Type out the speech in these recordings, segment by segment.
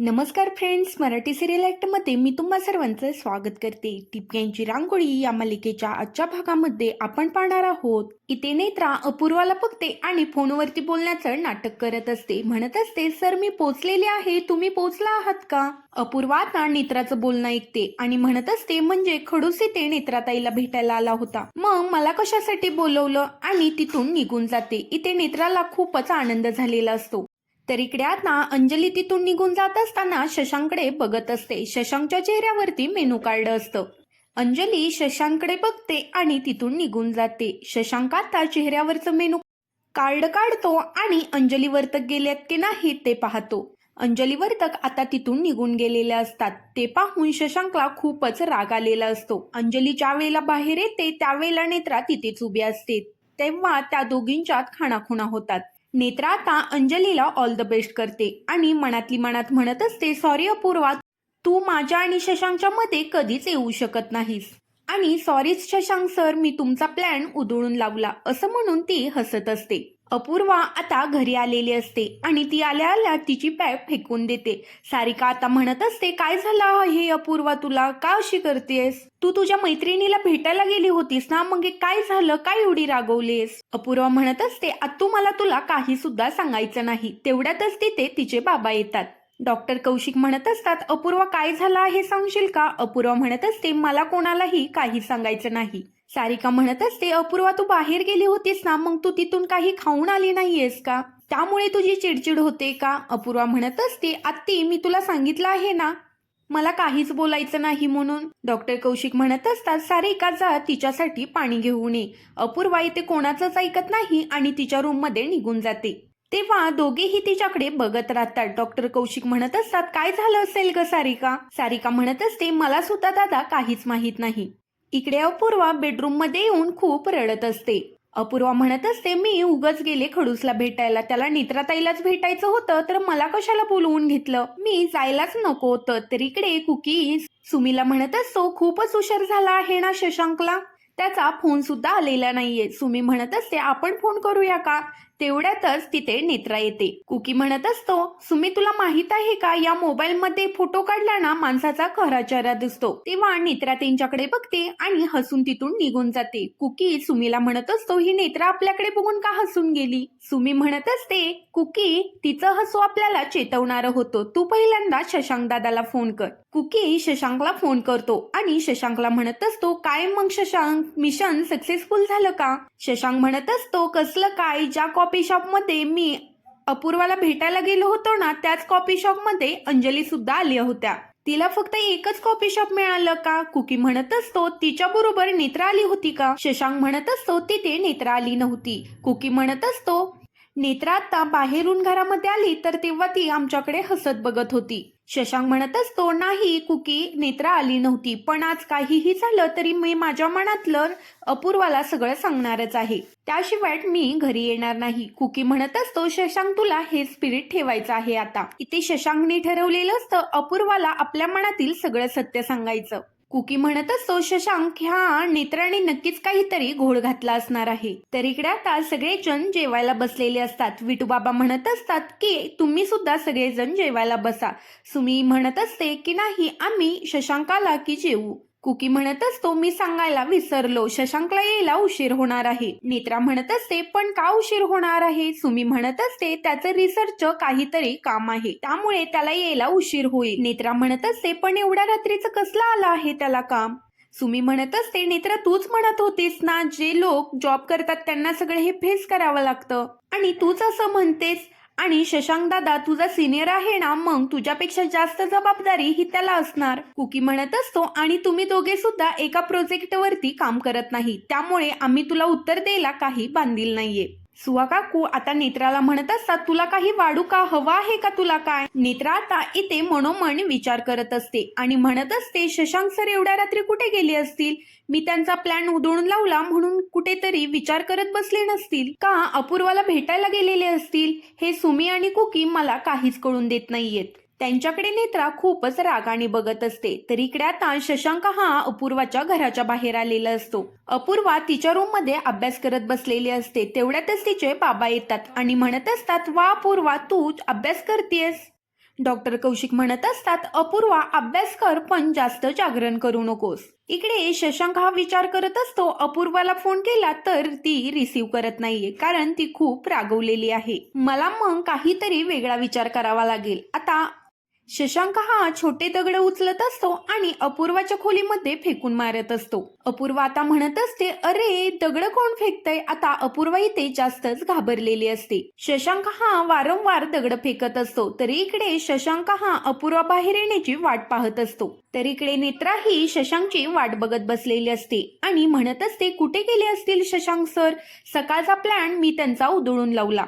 नमस्कार friends Marathi serial ॲक्टमध्ये मी तुम्हा सर्वांचं स्वागत करते. टिपक्यांची रांगोळी या मालिकेच्या आजच्या भागामध्ये आपण पाहणार आहोत. इथे नेत्रा अपूर्वाला बघते आणि फोनवरती बोलण्याचं नाटक करत असते. म्हणत असते सर मी पोचलेले आहे. तुम्ही पोचला आहात का? अपूर्वा आता नेत्राचं बोलणं ऐकते आणि म्हणत असते म्हणजे खडूस इथे नेत्राताईला भेटायला आला होता. मग मला कशासाठी बोलवलं? आणि तिथून निघून जाते. इथे नेत्राला खूपच आनंद झालेला असतो. तर इकडे आता अंजली तिथून निघून जात असताना शशांकडे बघत असते. शशांकच्या चेहऱ्यावरती मेनू कार्ड असतं. अंजली शशांकडे बघते आणि तिथून निघून जाते. शशांक आता चेहऱ्यावरचं मेनू कार्ड काढतो आणि अंजली वर्तक गेल्यात की नाही ते पाहतो. अंजली वर्तक आता तिथून निघून गेलेल्या असतात. ते पाहून शशांकला खूपच राग आलेला असतो. अंजली ज्या वेळेला बाहेर येते त्यावेळेला नेत्रा तिथेच उभी असते. तेव्हा त्या दोघींच्यात खाणाखुणा होतात. नेत्रा आता अंजलीला ऑल द बेस्ट करते आणि मनातली मनात म्हणत असते सॉरी अपूर्वा तू माझ्या आणि शशांकच्या मध्ये कधीच येऊ शकत नाहीस. आणि सॉरी शशांक सर मी तुमचा प्लॅन उधळून लावला असं म्हणून ती हसत असते. अपूर्वा आता घरी आलेली असते आणि ती आल्या आल्या तिची बॅग फेकून देते. सारिका आता म्हणत असते काय झालं हे अपूर्वा तुला का अशी करतेस? तू तुझ्या मैत्रिणीला भेटायला गेली होतीस ना? मग काय झालं? काय एवढी रागवलीस? अपूर्वा म्हणत असते आत्तू मला तुला काही सुद्धा सांगायचं नाही. तेवढ्यातच तिथे तिचे बाबा येतात. डॉक्टर कौशिक म्हणत असतात अपूर्वा काय झालं हे सांगशील का? अपूर्वा म्हणत असते मला कोणालाही काही सांगायचं नाही. सारिका म्हणत असते अपूर्वा तू बाहेर गेली होतीस ना मग तू तिथून काही खाऊन आली नाहीयेस का? त्यामुळे तुझी चिडचिड होते का? अपूर्वा म्हणत असते आत्ती मी तुला सांगितलं आहे ना मला काहीच बोलायचं नाही म्हणून. डॉक्टर कौशिक म्हणत असतात सारिका जा तिच्यासाठी पाणी घेऊन ये. अपूर्वा इथे कोणाचंच ऐकत नाही आणि तिच्या रूममध्ये निघून जाते. तेव्हा दोघेही तिच्याकडे बघत राहतात. डॉक्टर कौशिक म्हणत असतात काय झालं असेल ग सारिका? सारिका म्हणत असते मला सुद्धा दादा काहीच माहीत नाही. इकडे अपूर्वा बेडरूममध्ये येऊन खूप रडत असते. अपूर्वा म्हणत असते मी उगच गेले खडूसला भेटायला. त्याला नेत्राताईलाच भेटायचं होतं तर मला कशाला बोलवून घेतलं? मी जायलाच नको होतं. तर इकडे कुकी सुमीला म्हणत असतो खूपच हुशार झाला आहे ना शशांकला. त्याचा फोन सुद्धा आलेला नाहीये. सुमी म्हणत असते आपण फोन करूया का? तेवढ्यातच तिथे नेत्रा येते. कुकी म्हणत असतो सुमी तुला माहीत आहे का? या मोबाईल मध्ये फोटो काढला ना माणसाचा खरा चेहरा दिसतो. तेव्हा नेत्रा त्यांच्याकडे बघते आणि हसून तिथून निघून जाते. कुकी सुमीला म्हणत असतो ही नेत्रा आपल्याकडे बघून का हसून गेली? सुमी म्हणत असते कुकी तिचं हसू आपल्याला चेतवणारं होतो. तू पहिल्यांदा शशांक दादाला फोन कर. कुकी शशांकला फोन करतो आणि शशांकला म्हणत असतो काय मग शशांक? मिशन सक्सेसफुल झालं का? शशांक म्हणत असतो कसलं काय? ज्या कॉफी शॉपमध्ये मी अपूर्वाला भेटायला गेलो होतो ना त्याच कॉफी शॉपमध्ये अंजली सुद्धा आल्या होत्या. तिला फक्त एकच कॉफी शॉप मिळालं का? कुकी म्हणत असतो तिच्या बरोबर नेत्रा आली होती का? शशांक म्हणत असतो तिथे नेत्रा आली नव्हती. कुकी म्हणत असतो नेत्रा आता बाहेरून घरामध्ये आली तर तेव्हा ती आमच्याकडे हसत बघत होती. शशांक म्हणत असतो नाही कुकी नेत्रा आली नव्हती. पण आज काहीही झालं तरी मी माझ्या मनातलं अपूर्वाला सगळं सांगणारच आहे. त्याशिवाय मी घरी येणार नाही. कुकी म्हणत असतो शशांक तुला हे स्पिरिट ठेवायचं आहे आता. इथे शशांकने ठरवलेलं असतं अपूर्वाला आपल्या मनातील सगळं सत्य सांगायचं. कुकी म्हणत असतो शशांक ह्या नेत्राने नक्कीच काहीतरी घोळ घातला असणार आहे. तर इकडे आता सगळेजण जेवायला बसलेले असतात. विटूबाबा म्हणत असतात की तुम्ही सुद्धा सगळेजण जेवायला बसा. सुमी म्हणत असते की नाही आम्ही शशांकाला की जेवू. कुकी म्हणत असतो मी सांगायला विसरलो. शशांकला यायला उशीर होणार आहे. नेत्रा म्हणत असते पण का उशीर होणार आहे? सुमी म्हणत असते त्याचं रिसर्च काहीतरी काम आहे. त्यामुळे त्याला यायला उशीर होईल. नेत्रा म्हणत असते पण एवढ्या रात्रीचं कसलं आलं आहे त्याला काम? सुमी म्हणत असते नेत्रा तूच म्हणत होतीस ना जे लोक जॉब करतात त्यांना सगळं हे फेस करावं लागतं. आणि तूच असं म्हणतेस आणि शशांक दादा तुझा सिनियर आहे ना मग तुझ्यापेक्षा जास्त जबाबदारी ही त्याला असणार. कुकी म्हणत असतो आणि तुम्ही दोघे सुद्धा एका प्रोजेक्टवरती काम करत नाही. त्यामुळे आम्ही तुला उत्तर द्यायला काही बांधील नाहीये. सुहा काकू आता नेत्राला म्हणत असतात तुला काही वाढू का? हवा आहे का तुला काय? नेत्रा आता इथे मनोमन विचार करत असते आणि म्हणत असते शशांक सर एवढ्या रात्री कुठे गेले असतील? मी त्यांचा प्लॅन उधळून लावला म्हणून कुठेतरी विचार करत बसले नसतील. का अपूर्वाला भेटायला गेलेले असतील? हे सुमी आणि कुकी मला काहीच कळून देत नाहीयेत. त्यांच्याकडे नेत्रा खूपच रागाने बघत असते. तर इकडे आता शशांक हा अपूर्वाच्या घराच्या बाहेर आलेला असतो. अपूर्वा तिच्या रूममध्ये अभ्यास करत बसलेली असते. तेवढ्यातच तिचे बाबा येतात आणि म्हणत असतात वा अपूर्वा तूच अभ्यास करतेस डॉक्टर कौशिक म्हणत असतात अपूर्वा अभ्यास कर पण जास्त जागरण करू नकोस. इकडे शशांक हा विचार करत असतो अपूर्वाला फोन केला तर ती रिसीव करत नाहीये कारण ती खूप रागवलेली आहे. मला मग काहीतरी वेगळा विचार करावा लागेल. आता शशांक हा छोटे दगड उचलत असतो आणि अपूर्वाच्या खोलीमध्ये फेकून मारत असतो. अपूर्वा आता म्हणत असते अरे दगड कोण फेकतय? आता अपूर्वा इथे जास्तच घाबरलेली असते. शशांक हा वारंवार दगड फेकत असतो. तरी इकडे शशांक हा अपूर्वा बाहेर येण्याची वाट पाहत असतो. तर इकडे नेत्रा ही शशांकची वाट बघत बसलेली असते आणि म्हणत असते कुठे गेले असतील शशांक सर? सकाळचा प्लॅन मी त्यांचा उधळून लावला.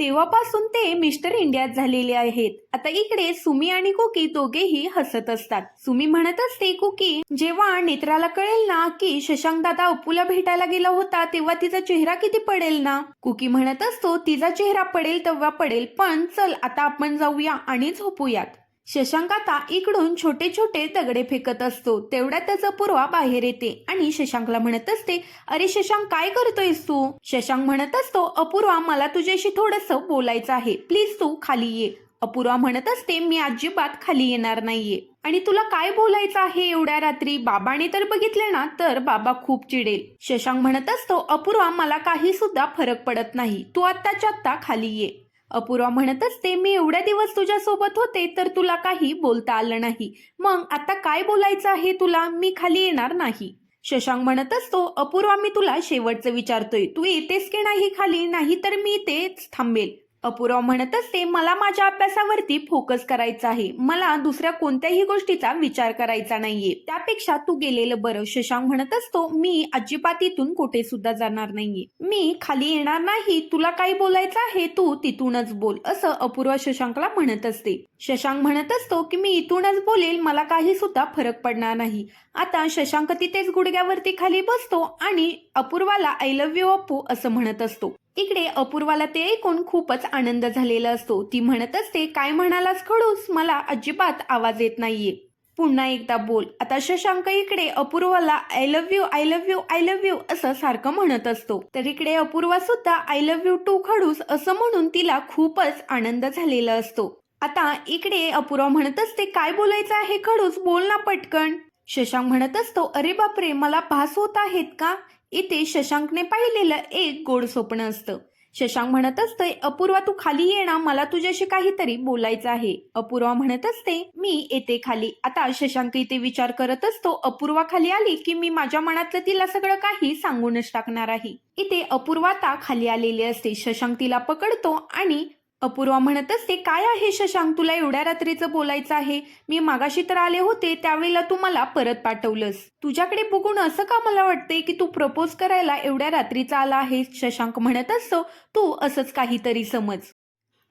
तेव्हापासून ते मिस्टर इंडियात झालेले आहेत. आता इकडे सुमी आणि कुकी दोघेही हसत असतात. सुमी म्हणत असते कुकी जेव्हा नेत्राला कळेल ना की शशांक दादा अपूला भेटायला गेला होता तेव्हा तिचा चेहरा किती पडेल ना? कुकी म्हणत असतो तिचा चेहरा पडेल तेव्हा पडेल पण चल आता आपण जाऊया आणि झोपूयात. शशांक आता इकडून छोटे छोटे दगडे फेकत असतो. तेवढ्यात त्याचा पूर्वा बाहेर येते आणि शशांकला म्हणत असते अरे शशांक काय करतोयस तू? शशांक म्हणत असतो अपूर्वा मला तुझ्याशी थोडस बोलायचं आहे. प्लीज तू खाली ये. अपूर्वा म्हणत असते मी अजिबात खाली येणार नाहीये. आणि तुला काय बोलायचं आहे एवढ्या रात्री? बाबाने तर बघितले ना तर बाबा खूप चिडेल. शशांक म्हणत असतो अपूर्वा मला काही सुद्धा फरक पडत नाही. तू आत्ताच्या आत्ता खाली ये. अपूर्वा म्हणत असते मी एवढ्या दिवस तुझ्या सोबत होते तर तुला काही बोलता आलं नाही. मग आता काय बोलायचं आहे तुला? मी खाली येणार नाही. शशांक म्हणत असतो अपूर्वा मी तुला शेवटचं विचारतोय. तू येतेस की नाही खाली? नाही तर मी इथेच थांबेल. अपूर्वा म्हणत असते मला माझ्या अभ्यासावरती फोकस करायचा आहे. मला दुसऱ्या कोणत्याही गोष्टीचा विचार करायचा नाहीये. त्यापेक्षा तू गेलेलं बरं. शशांक म्हणत असतो मी अजिबात इथून कुठे सुद्धा जाणार नाहीये. मी खाली येणार नाही. तुला काही बोलायचं आहे? तू तिथूनच बोल. असं अपूर्वा शशांकला म्हणत असते. शशांक म्हणत असतो की मी इथूनच बोलेल. मला काही सुद्धा फरक पडणार नाही. आता शशांक तिथेच गुडघ्यावरती खाली बसतो आणि अपूर्वाला आय लव्ह यू अप्पू असं म्हणत असतो. इकडे अपूर्वाला ते ऐकून खूपच आनंद झालेला असतो. ती म्हणत असते काय म्हणालास खडूस? मला अजिबात आवाज येत नाहीये. पुन्हा एकदा बोल आता शशांक इकडे अपूर्वाला I love you I love you I love you असं सारखं म्हणत असतो. तर इकडे अपूर्वा सुद्धा आय लव्ह यू टू खडूस असं म्हणून तिला खूपच आनंद झालेला असतो. आता इकडे अपूर्वा म्हणत असते काय बोलायचं आहे खडूस? बोल ना पटकन. शशांक म्हणत असतो अरे बापरे मला भास होत आहेत का? इथे शशांकने पाहिलेलं एक गोड स्वप्न असतं. शशांक म्हणत असते अपूर्वा तू खाली ये ना मला तुझ्याशी काहीतरी बोलायचं आहे. अपूर्वा म्हणत असते मी येते खाली. आता शशांक इथे विचार करत असतो अपूर्वा खाली आली की मी माझ्या मनातलं तिला सगळं काही सांगूनच टाकणार आहे. इथे अपूर्वा आता खाली आलेली असते. शशांक तिला पकडतो आणि अपूर्वा म्हणत असते काय आहे शशांक? तुला एवढ्या रात्रीचं बोलायचं आहे? मी मागाशी तर आले होते त्यावेळेला तू मला परत पाठवलंस. तुझ्याकडे बघून असं का मला वाटते की तू प्रपोज करायला एवढ्या रात्रीचा आला आहेस? शशांक म्हणत असतो तू असंच काहीतरी समज.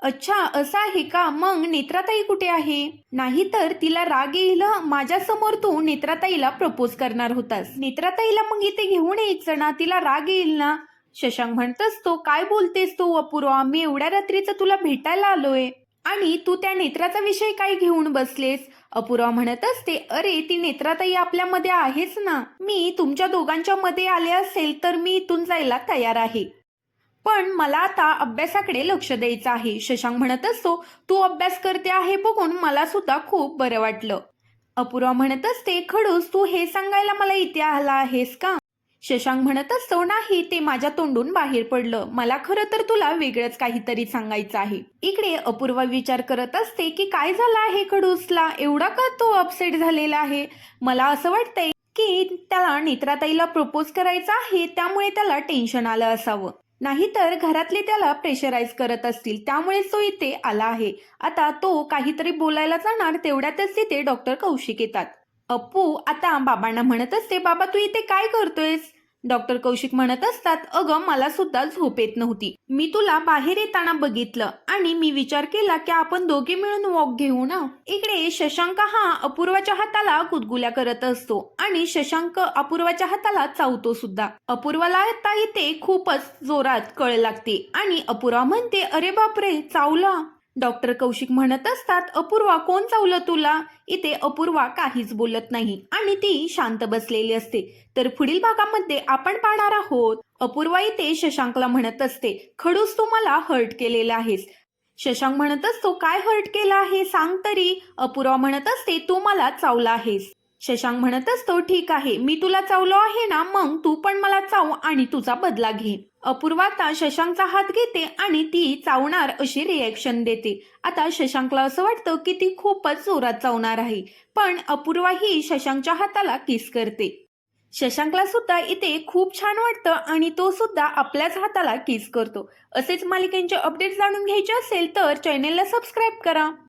अच्छा असं आहे का? मग नेत्राताई कुठे आहे? नाही तर तिला राग येईल माझ्यासमोर तू नेत्राताईला प्रपोज करणार होतास. नेत्राताईला मग इथे घेऊन यायचं ना? तिला राग येईल ना? शशांक म्हणतस तो काय बोलतेस तू अपूर्वा? मी एवढ्या रात्रीचं तुला भेटायला आलोय. आणि तू त्या नेत्राचा विषय काय घेऊन बसलेस? अपूर्वा म्हणत असते. अरे ती नेत्राताई आपल्यामध्ये आहेच ना. मी तुमच्या दोघांच्या मध्ये आले असेल तर मी इथून जायला तयार आहे. पण मला आता अभ्यासाकडे लक्ष द्यायचं आहे. शशांक म्हणत असतो. तू अभ्यास करते आहे बघून मला सुद्धा खूप बरं वाटलं. अपूर्वा म्हणत असते. खडूस तू हे सांगायला मला इथे आला आहेस का? शशांक म्हणत असतो नाही ते माझ्या तोंडून बाहेर पडलं. मला खरं तर तुला वेगळंच काहीतरी सांगायचं आहे. इकडे अपूर्वा विचार करत असते की काय झालं आहे खडूसला? एवढा का तो अपसेट झालेला आहे? मला असं वाटतंय की त्याला नेत्राताईला प्रपोज करायचा आहे त्यामुळे त्याला टेन्शन आलं असावं. नाहीतर घरातले त्याला प्रेशराईज करत असतील. त्यामुळे तो इथे आला आहे. आता तो काहीतरी बोलायला जाणार तेवढ्यातच तिथे डॉक्टर कौशिक येतात. अप्पू आता बाबांना म्हणत असते बाबा तू इथे काय करतोयस? डॉक्टर कौशिक म्हणत असतात अगं मला सुद्धा झोप येत नव्हती. मी तुला बाहेर येताना बघितलं आणि मी विचार केला की आपण दोघे मिळून वॉक घेऊ ना? इकडे शशांक हा अपूर्वाच्या हाताला गुदगुल्या करत असतो आणि शशांक अपूर्वाच्या हाताला चावतो सुद्धा. अपूर्वाला आता इथे खूपच जोरात कळ लागते आणि अपूर्वा म्हणते अरे बापरे चावला. डॉक्टर कौशिक म्हणत असतात अपूर्वा कोण चावलं तुला? इथे अपूर्वा काहीच बोलत नाही. आणि ती शांत बसलेली असते. तर पुढील भागामध्ये आपण पाहणार आहोत अपूर्वा इथे शशांकला म्हणत असते खडूस तू मला हर्ट केलेला आहेस. शशांक म्हणत असतो काय हर्ट केला आहे? सांग तरी. अपूर्वा म्हणत असते तू मला चावला आहेस. शशांक म्हणत असतो ठीक आहे मी तुला चावलो आहे ना मग तू पण मला चाव आणि तुझा बदला घे. अपूर्वा आता शशांकचा हात घेते आणि ती चावणार अशी रिॲक्शन देते. आता शशांकला असं वाटतं की ती खूपच जोरात चावणार आहे पण अपूर्वा ही शशांकच्या हाताला किस करते. शशांकला सुद्धा इथे खूप छान वाटतं आणि तो सुद्धा आपल्याच हाताला किस करतो. असेच मालिकेंचे अपडेट जाणून घ्यायचे असेल तर चॅनेलला सबस्क्राईब करा.